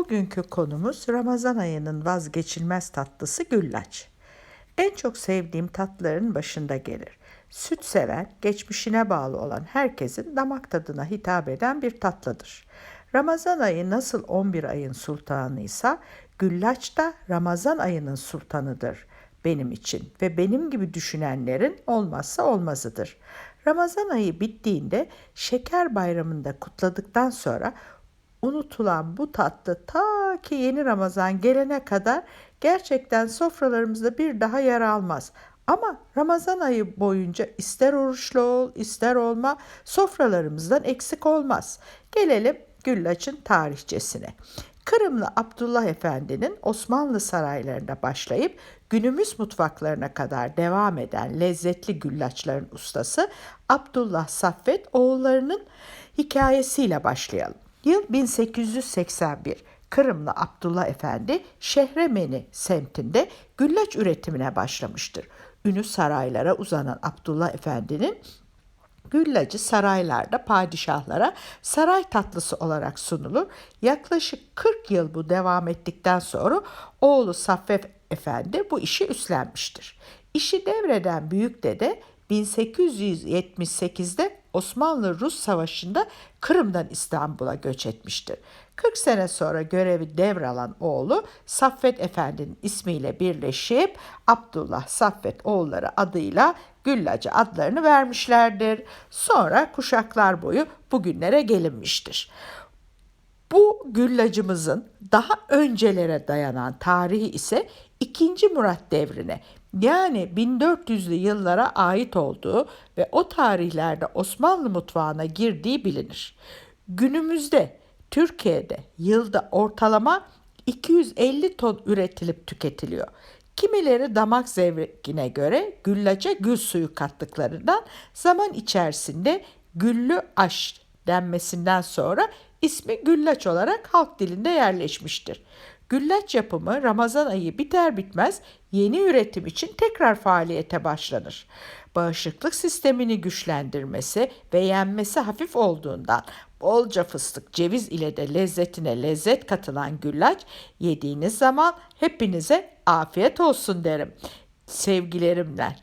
Bugünkü konumuz Ramazan ayının vazgeçilmez tatlısı güllaç. En çok sevdiğim tatlıların başında gelir. Süt seven, geçmişine bağlı olan herkesin damak tadına hitap eden bir tatlıdır. Ramazan ayı nasıl 11 ayın sultanıysa güllaç da Ramazan ayının sultanıdır benim için ve benim gibi düşünenlerin olmazsa olmazıdır. Ramazan ayı bittiğinde şeker bayramında kutladıktan sonra unutulan bu tatlı ta ki yeni Ramazan gelene kadar gerçekten sofralarımızda bir daha yer almaz. Ama Ramazan ayı boyunca ister oruçlu ol, ister olma sofralarımızdan eksik olmaz. Gelelim güllaçın tarihçesine. Kırımlı Abdullah Efendi'nin Osmanlı saraylarında başlayıp günümüz mutfaklarına kadar devam eden lezzetli güllaçların ustası Abdullah Saffet oğullarının hikayesiyle başlayalım. Yıl 1881. Kırımlı Abdullah Efendi Şehremeni semtinde güllaç üretimine başlamıştır. Ünü saraylara uzanan Abdullah Efendi'nin Güllacı saraylarda padişahlara saray tatlısı olarak sunulur. Yaklaşık 40 yıl bu devam ettikten sonra oğlu Saffet Efendi bu işi üstlenmiştir. İşi devreden büyük dede 1878'de Osmanlı-Rus Savaşı'nda Kırım'dan İstanbul'a göç etmiştir. 40 sene sonra görevi devralan oğlu Saffet Efendi'nin ismiyle birleşip Abdullah Saffet oğulları adıyla Güllacı adlarını vermişlerdir. Sonra kuşaklar boyu bugünlere gelinmiştir. Bu güllacımızın daha öncelere dayanan tarihi ise 2. Murat devrine yani 1400'lü yıllara ait olduğu ve o tarihlerde Osmanlı mutfağına girdiği bilinir. Günümüzde Türkiye'de yılda ortalama 250 ton üretilip tüketiliyor. Kimileri damak zevkine göre güllaca gül suyu kattıklarından zaman içerisinde güllü aş denmesinden sonra ismi güllaç olarak halk dilinde yerleşmiştir. Güllaç yapımı Ramazan ayı biter bitmez yeni üretim için tekrar faaliyete başlanır. Bağışıklık sistemini güçlendirmesi ve yenmesi hafif olduğundan bolca fıstık, ceviz ile de lezzetine lezzet katılan güllaç yediğiniz zaman hepinize afiyet olsun derim. Sevgilerimle